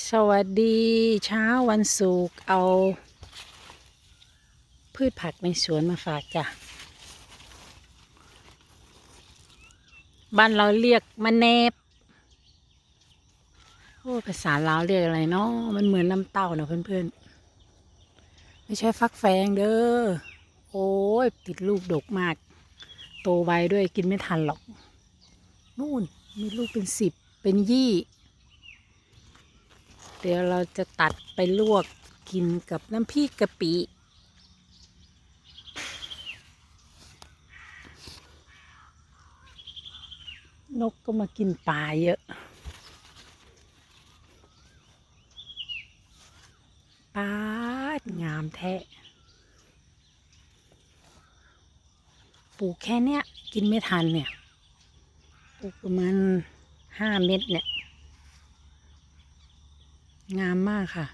สวัสดีเช้าวันศุกร์เอา พืชผักในสวนมาฝากจ้ะ บ้านเราเรียกมะเนบ โอ้ภาษาลาวเรียกอะไรเนาะมันเหมือนน้ำเต้าเนาะเพื่อนๆ ไม่ใช่ฟักแฟงเด้อ โอ้ย ติดลูกดกมาก โตไวด้วยกินไม่ทันหรอก นู่นมีลูกเป็นสิบเป็นยี่ เดี๋ยวเราจะตัดไปลวกกินกับน้ำพริกกะปิ นกก็มากินปลาเยอะ ปลางามแท้ปลูกแค่เนี้ย กินไม่ทันเนี่ย ปลูกประมาณห้าเม็ดเนี่ย งามมากค่ะ